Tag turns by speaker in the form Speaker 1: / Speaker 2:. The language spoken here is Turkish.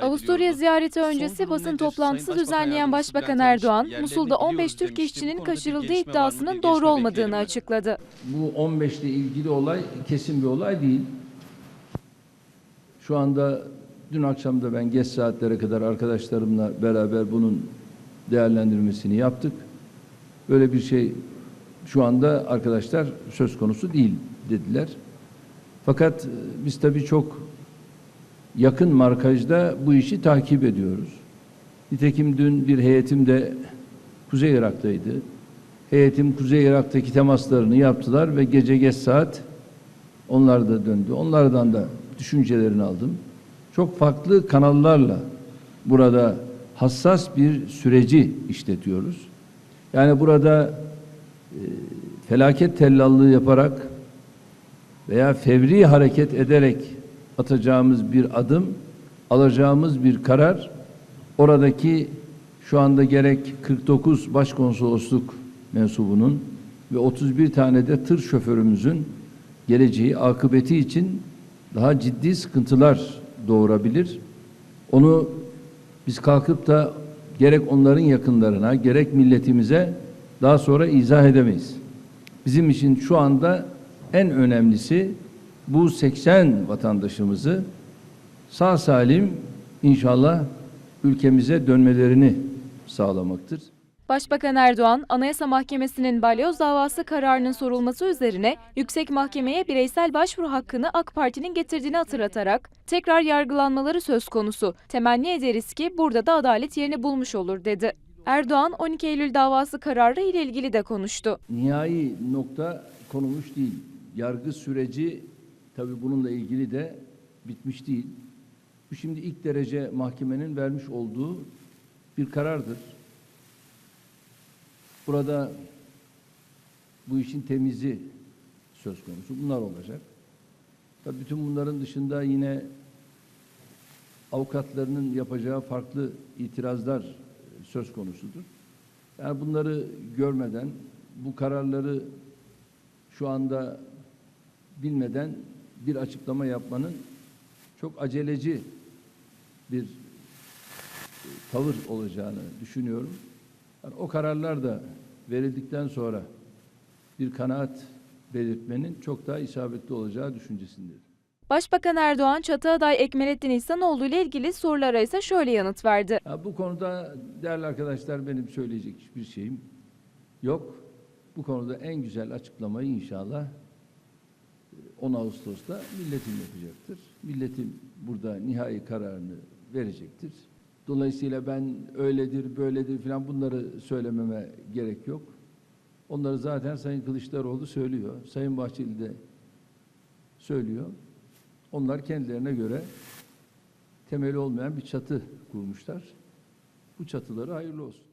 Speaker 1: Avusturya ziyareti öncesi basın toplantısı düzenleyen Başbakan Erdoğan, Musul'da 15 Türk işçinin kaçırıldığı iddiasının doğru olmadığını açıkladı.
Speaker 2: Bu 15 ile ilgili olay kesin bir olay değil. Şu anda dün akşam da ben geç saatlere kadar arkadaşlarımla beraber bunun değerlendirmesini yaptık. Böyle bir şey şu anda arkadaşlar söz konusu değil dediler. Fakat biz tabii çok yakın markajda bu işi takip ediyoruz. Nitekim dün bir heyetim de Kuzey Irak'taydı. Heyetim Kuzey Irak'taki temaslarını yaptılar ve gece geç saat onlar da döndü. Onlardan da düşüncelerini aldım. Çok farklı kanallarla burada hassas bir süreci işletiyoruz. Yani burada e, felaket tellallığı yaparak veya fevri hareket ederek atacağımız bir adım, alacağımız bir karar oradaki şu anda gerek 49 başkonsolosluk mensubunun ve 31 tane de tır şoförümüzün geleceği, akıbeti için daha ciddi sıkıntılar doğurabilir. Onu biz kalkıp da gerek onların yakınlarına, gerek milletimize daha sonra izah edemeyiz. Bizim için şu anda en önemlisi bu 80 vatandaşımızı sağ salim inşallah ülkemize dönmelerini sağlamaktır.
Speaker 1: Başbakan Erdoğan, Anayasa Mahkemesi'nin balyoz davası kararının sorulması üzerine yüksek mahkemeye bireysel başvuru hakkını AK Parti'nin getirdiğini hatırlatarak tekrar yargılanmaları söz konusu. Temenni ederiz ki burada da adalet yerini bulmuş olur dedi. Erdoğan 12 Eylül davası kararı ile ilgili de konuştu.
Speaker 2: Nihai nokta konulmuş değil. Yargı süreci tabii bununla ilgili de bitmiş değil. Bu şimdi ilk derece mahkemenin vermiş olduğu bir karardır. Burada bu işin temizi söz konusu. Bunlar olacak. Tabii bütün bunların dışında yine avukatlarının yapacağı farklı itirazlar söz konusudur. Yani bunları görmeden, bu kararları şu anda bilmeden bir açıklama yapmanın çok aceleci bir e, tavır olacağını düşünüyorum. Yani o kararlar da verildikten sonra bir kanaat belirtmenin çok daha isabetli olacağı düşüncesindedir.
Speaker 1: Başbakan Erdoğan, Çatıaday Ekmelettin İhsanoğlu ile ilgili sorulara ise şöyle yanıt verdi.
Speaker 2: Ya bu konuda değerli arkadaşlar benim söyleyecek hiçbir şeyim yok. Bu konuda en güzel açıklamayı inşallah 10 Ağustos'ta milletim yapacaktır. Milletim burada nihai kararını verecektir. Dolayısıyla ben öyledir, böyledir falan bunları söylememe gerek yok. Onları zaten Sayın Kılıçdaroğlu söylüyor. Sayın Bahçeli de söylüyor. Onlar kendilerine göre temeli olmayan bir çatı kurmuşlar. Bu çatıları hayırlı olsun.